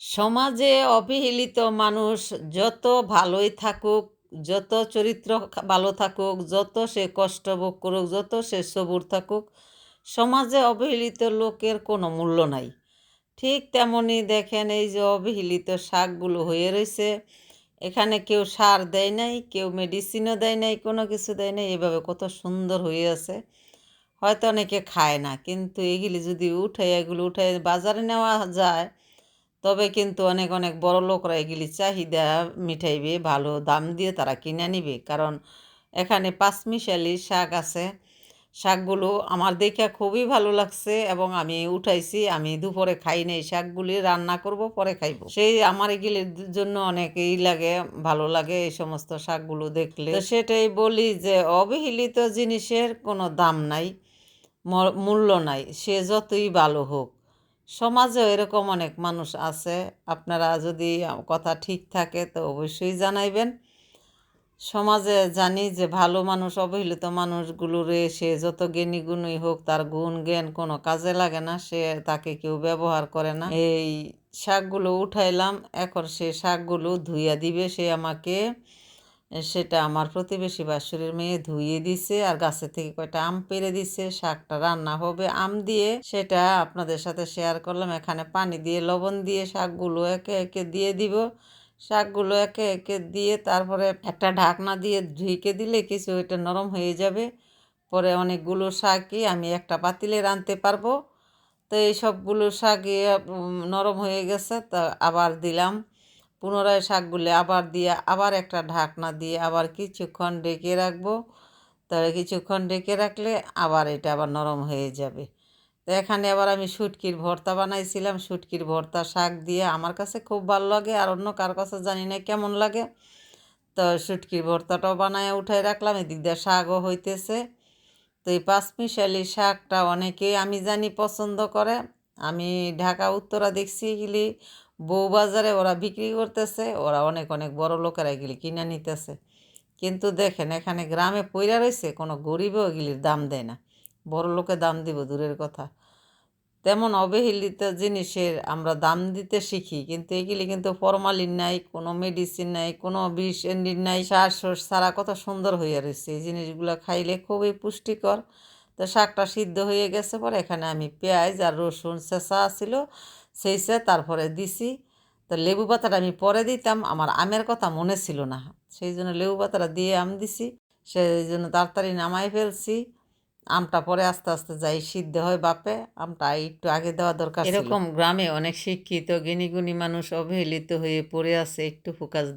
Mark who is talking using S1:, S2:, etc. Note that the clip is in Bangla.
S1: সমাজে অবহেলিত মানুষ যত ভালোই থাকুক, যত চরিত্র ভালো থাকুক, যত সে কষ্ট ভোগ করুক, যত সে সবুর থাকুক, সমাজে অবহেলিত লোকের কোনো মূল্য নাই। ঠিক তেমনই দেখেন এই যে অবহেলিত শাকগুলো হয়ে রয়েছে এখানে কেউ সার দেয় নাই, কেউ মেডিসিনও দেয় নাই, কোনো কিছু দেয় নাই, এভাবে কত সুন্দর হয়ে আছে। হয়তো অনেকে খায় না, কিন্তু এগুলি যদি উঠে এগুলো উঠে বাজারে নেওয়া যায় তবে কিন্তু অনেক অনেক বড় লোকরা এগুলি চাহিদা মিটাইবে, ভালো দাম দিয়ে তারা কিনে নিবে। কারণ এখানে পাঁচমিশালি শাক আছে। শাকগুলো আমার দেখে খুবই ভালো লাগছে এবং আমি উঠাইছি, আমি দুপুরে খাই নাই শাকগুলি, রান্না করব, পরে খাইব। সেই আমার এগুলির জন্য অনেক ই লাগে, ভালো লাগে এই সমস্ত শাকগুলো দেখলে। তো সেটাই বলি যে অবহেলিত জিনিসের কোনো দাম নাই মূল্য নাই, সে যতই ভালো হোক। সমাজেও এরকম অনেক মানুষ আছে। আপনারা যদি কথা ঠিক থাকে তো অবশ্যই জানাইবেন। সমাজে জানি যে ভালো মানুষ, অবহেলিত মানুষগুলোরে সে যত জ্ঞানী গুণই হোক, তার গুণ জ্ঞান কোনো কাজে লাগে না। সে তাকে কেউ ব্যবহার করে না। এই শাকগুলো উঠাইলাম, এখন সে শাকগুলো ধুইয়া দিবে। সে আমাকে সেটা আমার প্রতিবেশী বাসুরের মেয়ে ধুইয়ে দিছে আর গাছের থেকে কয়টা আম পেরে দিছে শাকটা রান্না হবে আম দিয়ে সেটা আপনাদের সাথে শেয়ার করলাম। এখানে পানি দিয়ে লবণ দিয়ে শাকগুলো একে একে দিয়ে দিব। শাকগুলো একে একে দিয়ে তারপরে একটা ঢাকনা দিয়ে ঢেকে দিলে কিছু এটা নরম হয়ে যাবে। পরে অনেকগুলো শাকই আমি একটা পাতিলে রাঁধতে পারব। তো এই সবগুলো শাক ইয়ে, নরম হয়ে গেছে। তা আবার দিলাম। পুনরায় শাকগুলি আবার দিয়ে, আবার একটা ঢাকনা দিয়ে আবার কিছুক্ষণ ডেকে রাখব। তাহলে কিছুক্ষণ ডেকে রাখলে আবার এটা আবার নরম হয়ে যাবে। তো এখানে আবার আমি শুটকির ভর্তা বানাইছিলাম। শুটকির ভর্তা শাক দিয়ে আমার কাছে খুব ভালো লাগে আর অন্য কার কাছে জানি না কেমন লাগে। তো শুটকির ভর্তাটাও বানায় উঠাই রাখলাম। এদিক দিয়ে শাকও হইতেছে। তো এই পাঁচমিশালি শাকটা অনেকেই আমি জানি পছন্দ করে। আমি ঢাকা, উত্তরা, দেখছি এগুলি বউবাজারে ওরা বিক্রি করতেছে, ওরা অনেক অনেক বড় লোকেরা এগুলি কিনে নিতেছে। কিন্তু দেখেন, এখানে গ্রামে পইরা রয়েছে কোনো গরিবও এগুলির দাম দেয় না। বড় লোকে দাম দিব, দূরের কথা। তেমন অবহেলিত জিনিসের আমরা দাম দিতে শিখি, কিন্তু এগুলি কিন্তু ফরমালিন নাই, কোনো মেডিসিন নাই, কোনো বিষ নাই শ্বাস ছাড়া কত সুন্দর হয়ে রয়েছে এই জিনিসগুলো খাইলে খুবই পুষ্টিকর। তো শাকটা সিদ্ধ হয়ে গেছে পরে এখানে আমি পেঁয়াজ আর রসুন চেঁচা ছিল সেই সে তারপরে দিছি। তো লেবু পাতাটা আমি পরে দিতাম, আমার আমের কথা মনে ছিল না। সেই জন্য লেবু পাতাটা দিয়ে আম দিছি সেই জন্য তাড়াতাড়ি নামাই ফেলছি। আমটা পরে আস্তে আস্তে যাই সিদ্ধ হয় বাপে, আমটা একটু আগে দেওয়া দরকার এরকম গ্রামে অনেক শিক্ষিত, গিনিগুনি মানুষ অবহেলিত হয়ে পড়ে আছে, একটু ফোকাস দেন।